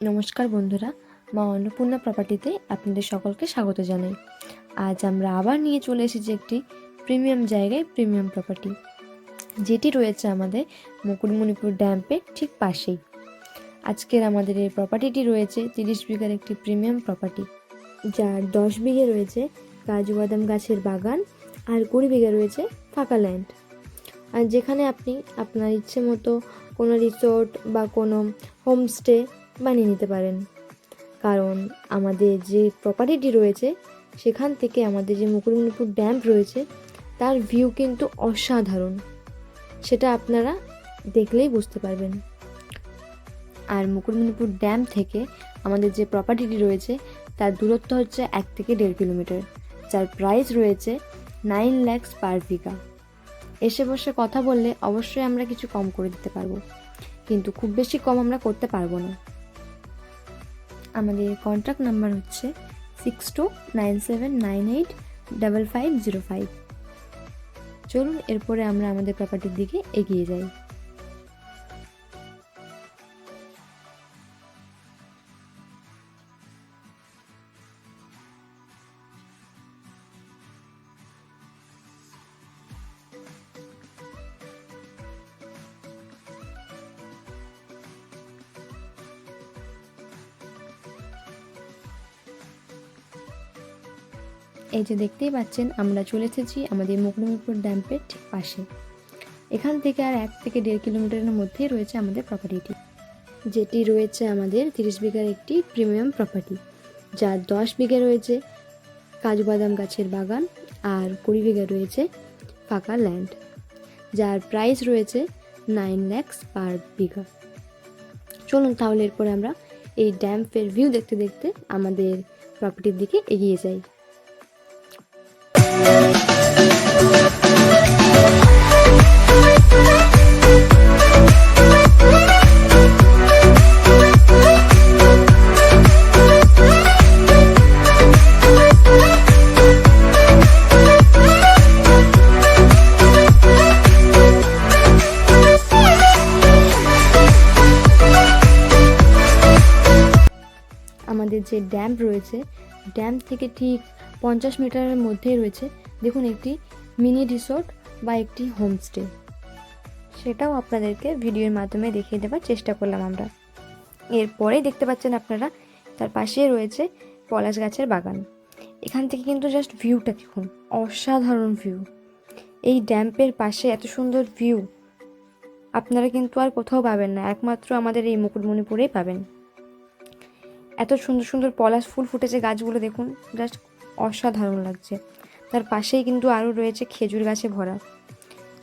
নমস্কার বন্ধুরা, মা অন্নপূর্ণা প্রপার্টিতে আপনাদের সকলকে স্বাগত জানাই। আজ আমরা আবার নিয়ে চলে এসেছি একটি প্রিমিয়াম জায়গায় প্রিমিয়াম প্রপার্টি যেটি রয়েছে আমাদের মুকুটমণিপুর ড্যাম্পের ঠিক পাশেই। আজকের আমাদের এই প্রপার্টিটি রয়েছে তিরিশ বিঘার একটি প্রিমিয়াম প্রপার্টি যার দশ বিঘে রয়েছে কাজু বাদাম গাছের বাগান আর কুড়ি বিঘা রয়েছে ফাঁকা ল্যান্ড আর যেখানে আপনি আপনার ইচ্ছে মতো কোনো রিসোর্ট বা কোনো হোমস্টে বানিয়ে নিতে পারেন। কারণ আমাদের যে প্রপার্টিটি রয়েছে, সেখান থেকে আমাদের যে মুকুটমণিপুর ড্যাম রয়েছে, তার ভিউ কিন্তু অসাধারণ। সেটা আপনারা দেখলেই বুঝতে পারবেন। আর মুকুটমণিপুর ড্যাম থেকে আমাদের যে প্রপার্টিটি রয়েছে, তার দূরত্ব হচ্ছে এক থেকে দেড় কিলোমিটার যার প্রাইস রয়েছে নাইন ল্যাক্স পার বিঘা এসে বসে কথা বললে অবশ্যই আমরা কিছু কম করে দিতে পারব। কিন্তু খুব বেশি কম আমরা করতে পারব না। আমাদের কন্ট্যাক্ট নাম্বার হচ্ছে six two nine seven nine eight double five zero five চলুন, এরপরে আমরা আমাদের প্রপার্টির দিকে এগিয়ে যাই। এই যে দেখতেই পাচ্ছেন, আমরা চলে এসেছি আমাদের মুকুটমণিপুর ড্যাম্পের ঠিক পাশে। এখান থেকে আর এক থেকে দেড় কিলোমিটারের মধ্যেই রয়েছে আমাদের প্রপার্টিটি যেটি রয়েছে আমাদের তিরিশ বিঘার একটি প্রিমিয়াম প্রপার্টি যার দশ বিঘা রয়েছে কাজু বাদাম গাছের বাগান আর কুড়ি বিঘা রয়েছে ফাঁকা ল্যান্ড যার প্রাইস রয়েছে নাইন ল্যাক্স পার বিঘা। চলুন তাহলে এরপরে আমরা এই ড্যাম্পের ভিউ দেখতে দেখতে আমাদের প্রপার্টির দিকে এগিয়ে যাই। আমাদের যে ড্যাম রয়েছে ড্যাম থেকে ঠিক পঞ্চাশ মিটারের মধ্যেই রয়েছে। দেখুন, একটি মিনি রিসোর্ট বা একটি হোমস্টে সেটাও আপনাদেরকে ভিডিওর মাধ্যমে দেখিয়ে দেওয়ার চেষ্টা করলাম আমরা। এরপরেই দেখতে পাচ্ছেন আপনারা, তার পাশে রয়েছে পলাশ গাছের বাগান। এখান থেকে কিন্তু জাস্ট ভিউটা দেখুন, অসাধারণ ভিউ এই ড্যাম্পের পাশে এত সুন্দর ভিউ আপনারা কিন্তু আর কোথাও পাবেন না, একমাত্র আমাদের এই মুকুটমণিপুরেই পাবেন। এত সুন্দর সুন্দর পলাশ ফুল ফুটেছে গাছগুলো দেখুন জাস্ট অসাধারণ লাগছে। তার পাশেই কিন্তু আরও রয়েছে খেজুর গাছে ভরা।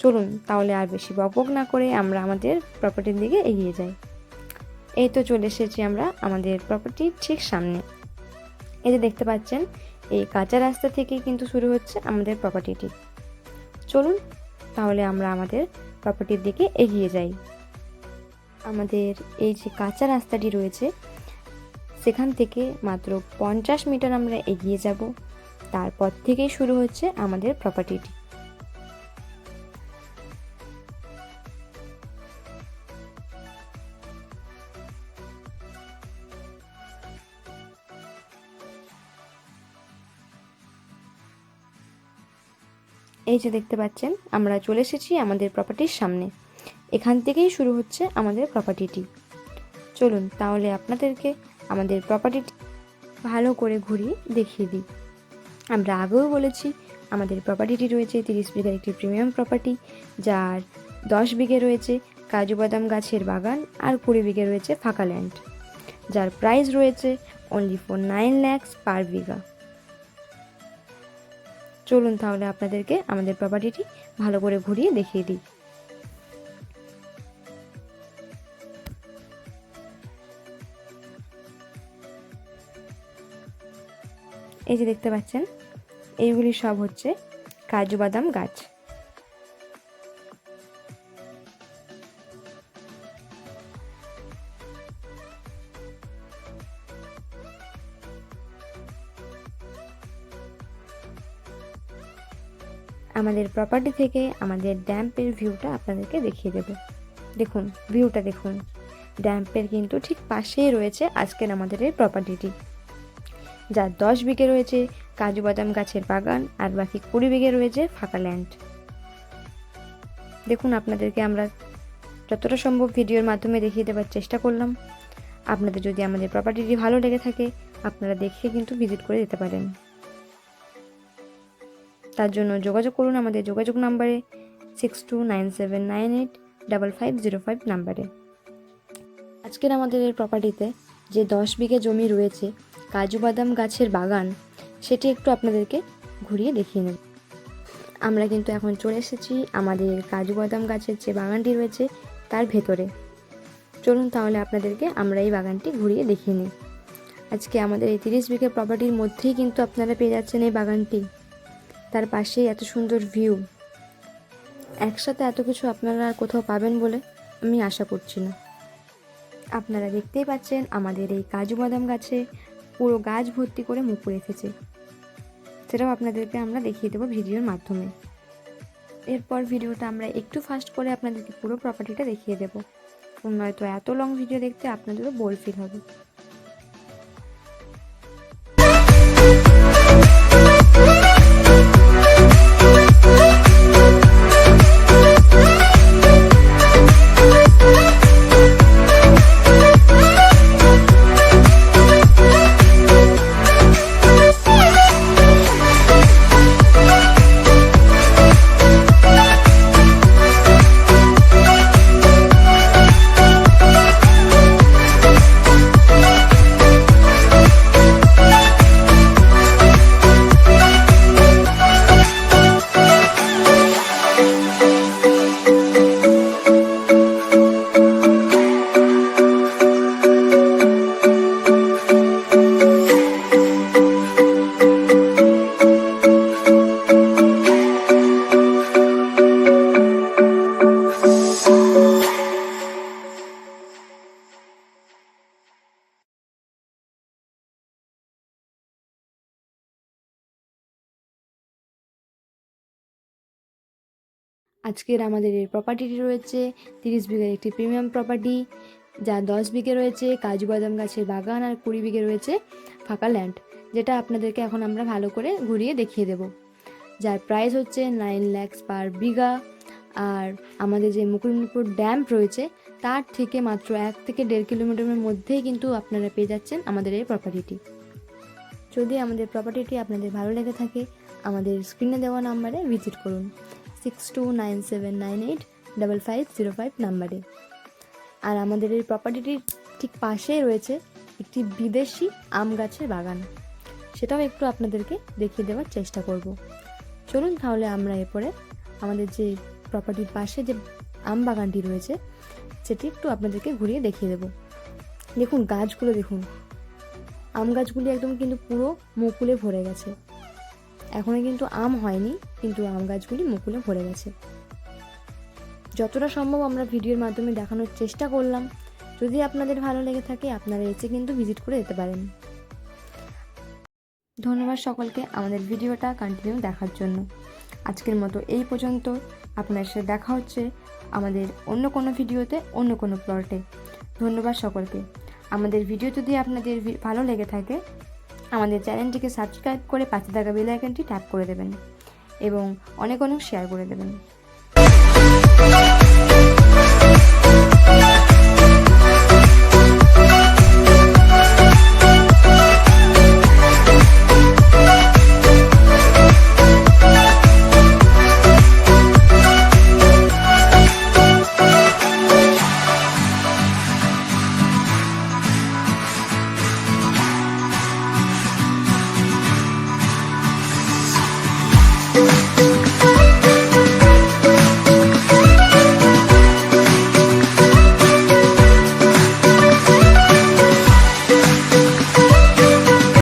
চলুন তাহলে আর বেশি বকবক না করে আমরা আমাদের প্রপার্টির দিকে এগিয়ে যাই। এই তো চলে এসেছি আমরা আমাদের প্রপার্টির ঠিক সামনে। এই যে দেখতে পাচ্ছেন, এই কাঁচা রাস্তা থেকেই কিন্তু শুরু হচ্ছে আমাদের প্রপার্টিটি চলুন তাহলে আমরা আমাদের প্রপার্টির দিকে এগিয়ে যাই। আমাদের এই যে কাঁচা রাস্তাটি রয়েছে, সেখান থেকে মাত্র পঞ্চাশ মিটার আমরা এগিয়ে যাব। তারপর থেকেই শুরু হচ্ছে আমাদের প্রপার্টিটি এই যে দেখতে পাচ্ছেন, আমরা চলে এসেছি আমাদের প্রপার্টির সামনে। এখান থেকেই শুরু হচ্ছে আমাদের প্রপার্টিটি চলুন তাহলে আপনাদেরকে আমাদের প্রপার্টিটি ভালো করে ঘুরিয়ে দেখিয়ে দিই। আমরা আগেও বলেছি, আমাদের প্রপার্টিটি রয়েছে তিরিশ বিঘার একটি প্রিমিয়াম প্রপার্টি যার দশ বিঘে রয়েছে কাজু বাদাম গাছের বাগান আর কুড়ি বিঘে রয়েছে ফাঁকা ল্যান্ড যার প্রাইস রয়েছে only four nine lakhs per bigha. চলুন তাহলে আপনাদেরকে আমাদের প্রপার্টিটি ভালো করে ঘুরিয়ে দেখিয়ে দিই। এই যে দেখতে পাচ্ছেন, এইগুলি সব হচ্ছে কাজু বাদাম গাছ। আমাদের প্রপার্টি থেকে আমাদের ড্যাম্পের ভিউটা আপনাদেরকে দেখিয়ে দেব। দেখুন ভিউটা দেখুন। ড্যাম্পের কিন্তু ঠিক পাশেই রয়েছে আজকের আমাদের এই প্রপার্টিটি যার দশ বিঘে রয়েছে কাজু বাদাম গাছের বাগান আর বাকি কুড়ি বিঘে রয়েছে ফাঁকা ল্যান্ড। দেখুন আপনাদেরকে আমরা যতটা সম্ভব ভিডিওর মাধ্যমে দেখিয়ে দেওয়ার চেষ্টা করলাম। আপনাদের যদি আমাদের প্রপার্টিটি ভালো লেগে থাকে, আপনারা দেখে কিন্তু ভিজিট করে যেতে পারেন। তার জন্য যোগাযোগ করুন আমাদের যোগাযোগ নাম্বারে six two nine seven nine eight double five zero five নাম্বারে। আজকের আমাদের এই প্রপার্টিতে যে দশ বিঘে জমি রয়েছে কাজু বাদাম গাছের বাগান, সেটি একটু আপনাদেরকে ঘুরিয়ে দেখিয়ে নেব। আমরা কিন্তু এখন চলে এসেছি আমাদের কাজু বাদাম গাছের যে বাগানটি রয়েছে, তার ভেতরে। চলুন তাহলে আপনাদেরকে আমরা এই বাগানটি ঘুরিয়ে দেখিয়ে নিই। আজকে আমাদের এই তিরিশ বিঘে প্রপার্টির মধ্যেই কিন্তু আপনারা পেয়ে যাচ্ছেন এই বাগানটি। তার পাশেই এত সুন্দর ভিউ একসাথে এত কিছু আপনারা আর কোথাও পাবেন বলে আমি আশা করছি না। আপনারা দেখতেই পাচ্ছেন আমাদের এই কাজু বাদাম গাছে পুরো গাছ ভর্তি করে মুখ এসেছে। সেটাও আপনাদেরকে আমরা দেখিয়ে দেবো ভিডিওর মাধ্যমে। এরপর ভিডিওটা আমরা একটু ফাস্ট করে আপনাদেরকে পুরো প্রপার্টিটা দেখিয়ে দেবো। নয়তো এত লং ভিডিও দেখতে আপনাদেরও বোর ফিল হবে। আজকের আমাদের এই প্রপার্টিটি রয়েছে তিরিশ বিঘের একটি প্রিমিয়াম প্রপার্টি যা দশ বিঘে রয়েছে, কাজু বাদাম গাছের বাগান আর কুড়ি বিঘে রয়েছে ফাঁকা ল্যান্ড যেটা আপনাদেরকে এখন আমরা ভালো করে ঘুরিয়ে দেখিয়ে দেব। যার প্রাইস হচ্ছে নাইন ল্যাক্স পার বিঘা, আর আমাদের যে মুকুলমণিপুর ড্যাম রয়েছে, তার থেকে মাত্র এক থেকে দেড় কিলোমিটারের মধ্যেই কিন্তু আপনারা পেয়ে যাচ্ছেন আমাদের এই প্রপার্টিটি যদি আমাদের প্রপার্টিটি আপনাদের ভালো লেগে থাকে, আমাদের স্ক্রিনে দেওয়া নাম্বারে ভিজিট করুন। Six two nine seven nine eight double five zero five নাম্বারে আর আমাদের এই প্রপার্টিটির ঠিক পাশেই রয়েছে একটি বিদেশি আম গাছের বাগান। সেটাও একটু আপনাদেরকে দেখিয়ে দেওয়ার চেষ্টা করব। চলুন তাহলে আমরা এরপরে আমাদের যে প্রপার্টির পাশে যে আম বাগানটি রয়েছে, সেটি একটু আপনাদেরকে ঘুরিয়ে দেখিয়ে দেব। দেখুন, গাছগুলো দেখুন। আম গাছগুলি একদম কিন্তু পুরো মুকুলে ভরে গেছে। এখনও কিন্তু আম হয়নি, কিন্তু আম গাছগুলি মুকুলে ভরে গেছে। যতটা সম্ভব আমরা ভিডিওর মাধ্যমে দেখানোর চেষ্টা করলাম। যদি আপনাদের ভালো লেগে থাকে, আপনারা এসে কিন্তু ভিজিট করে যেতে পারেন। ধন্যবাদ সকলকে আমাদের ভিডিওটা কন্টিনিউ দেখার জন্য। আজকের মতো এই পর্যন্ত। আপনার সাথে দেখা হচ্ছে আমাদের অন্য কোনো ভিডিওতে, অন্য কোনো প্লটে ধন্যবাদ সকলকে। আমাদের ভিডিও যদি আপনাদের ভালো লেগে থাকে আমাদের চ্যানেলটিকে সাবস্ক্রাইব করে পাশে থাকা বেল আইকনটি ট্যাপ করে দেবেন এবং অনেক অনেক শেয়ার করে দেবেন।